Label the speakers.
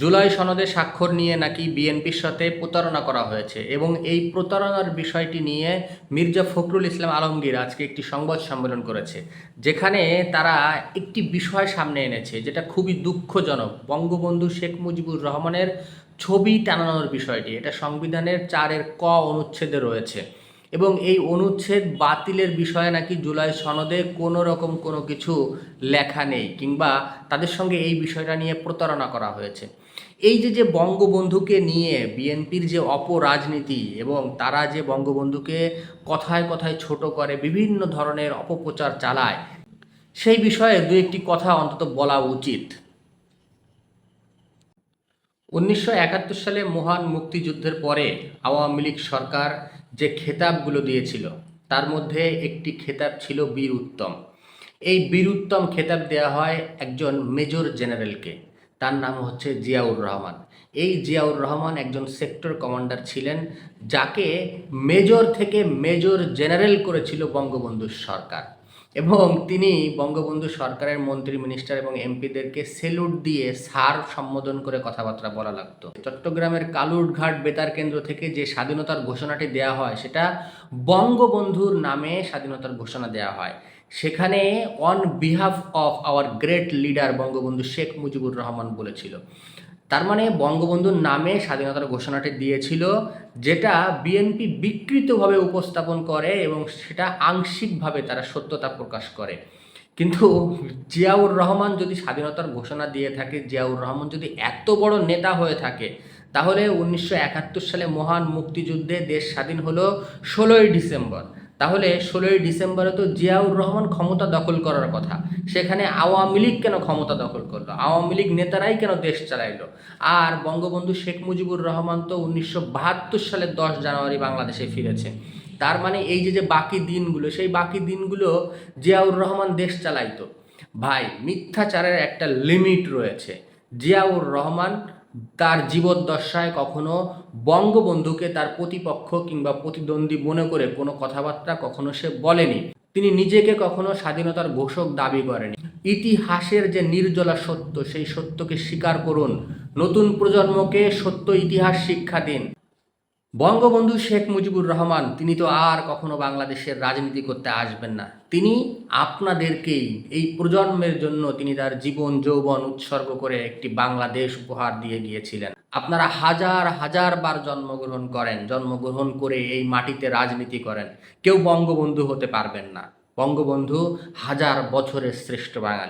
Speaker 1: জুলাই সনদে স্বাক্ষর নিয়ে নাকি বিএনপির সাথে প্রতারণা করা হয়েছে এবং এই প্রতারণার বিষয়টি নিয়ে মির্জা ফখরুল ইসলাম আলমগীর আজকে একটি সংবাদ সম্মেলন করেছে, যেখানে তারা একটি বিষয় সামনে এনেছে যেটা খুবই দুঃখজনক। বঙ্গবন্ধু শেখ মুজিবুর রহমানের ছবি টানানোর বিষয়টি, এটা সংবিধানের চারের ক অনুচ্ছেদে রয়েছে। এবং এই অনুচ্ছেদ বাতিলের বিষয়ে নাকি জুলাই সনদে কোনো রকম কোনো কিছু লেখা নেই কিংবা তাদের সঙ্গে এই বিষয়টা নিয়ে প্রতারণা করা হয়েছে। এই যে যে বঙ্গবন্ধুকে নিয়ে বিএনপির যে অপরাজনীতি এবং তারা যে বঙ্গবন্ধুকে কথায় কথায় ছোট করে বিভিন্ন ধরনের অপপ্রচার চালায়, সেই বিষয়ে দু একটি কথা অন্তত বলা উচিত। উনিশশো একাত্তর সালে মহান মুক্তিযুদ্ধের পরে আওয়ামী লীগ সরকার যে খেতাবগুলো দিয়েছিল, তার মধ্যে একটি খেতাব ছিল বীর উত্তম এই বীর উত্তম খেতাব দেওয়া হয় একজন মেজর জেনারেলকে। তার নাম হচ্ছে জিয়াউর রহমান। এই জিয়াউর রহমান একজন সেক্টর কমান্ডার ছিলেন, যাকে মেজর থেকে মেজর জেনারেল করেছিল বঙ্গবন্ধুর সরকার। এবং তিনি বঙ্গবন্ধু সরকারের মন্ত্রী মিনিস্টার এবং এমপিদেরকে সেলুট দিয়ে সার সম্বোধন করে কথাবার্তা বলা লাগতো। চট্টগ্রামের কালুরঘাট বেতার কেন্দ্র থেকে যে স্বাধীনতার ঘোষণাটি দেওয়া হয়, সেটা বঙ্গবন্ধুর নামে স্বাধীনতার ঘোষণা দেওয়া হয়। সেখানে on behalf of our great leader Bangabandhu Sheikh Mujibur Rahman বলেছিল। তার মানে বঙ্গবন্ধুর নামে স্বাধীনতার ঘোষণাটি দিয়েছিল, যেটা বিএনপি বিকৃতভাবে উপস্থাপন করে এবং সেটা আংশিকভাবে তারা সত্যতা প্রকাশ করে। কিন্তু জিয়াউর রহমান যদি স্বাধীনতার ঘোষণা দিয়ে থাকে, জিয়াউর রহমান যদি এত বড় নেতা হয়ে থাকে, তাহলে উনিশশো একাত্তর সালে মহান মুক্তিযুদ্ধে দেশ স্বাধীন হলো ষোলোই ডিসেম্বর। তাহলে ষোলোই ডিসেম্বরে তো জিয়াউর রহমান ক্ষমতা দখল করার কথা। সেখানে আওয়ামী লীগ কেন ক্ষমতা দখল করল? আওয়ামী লীগ নেতারাই কেন দেশ চালাইলো? আর বঙ্গবন্ধু শেখ মুজিবুর রহমান তো উনিশশো বাহাত্তর সালের দশ জানুয়ারি বাংলাদেশে ফিরেছে। তার মানে এই যে যে বাকি দিনগুলো, সেই বাকি দিনগুলো জিয়াউর রহমান দেশ চালাইতো। ভাই, মিথ্যাচারের একটা লিমিট রয়েছে। জিয়াউর রহমান তার জীবদ্দশায় কখনো বঙ্গবন্ধুকে তার প্রতিপক্ষ কিংবা প্রতিদ্বন্দ্বী মনে করে কোনো কথাবার্তা কখনো সে বলেনি। তিনি নিজেকে কখনো স্বাধীনতার ঘোষক দাবি করেনি। ইতিহাসের যে নির্জলা সত্য, সেই সত্যকে স্বীকার করুন। নতুন প্রজন্মকে সত্য ইতিহাস শিক্ষা দিন। বঙ্গবন্ধু শেখ মুজিবুর রহমান, তিনি তো আর কখনো বাংলাদেশের রাজনীতি করতে আসবেন না। তিনি আপনাদেরকেই এই প্রজন্মের জন্য তিনি তার জীবন, যৌবন উৎসর্গ করে একটি বাংলাদেশ উপহার দিয়ে গিয়েছিলেন। আপনারা হাজার হাজার বার জন্মগ্রহণ করেন, জন্মগ্রহণ করে এই মাটিতে রাজনীতি করেন। কেউ বঙ্গবন্ধু হতে পারবেন না। বঙ্গবন্ধু হাজার বছরের শ্রেষ্ঠ বাঙালি।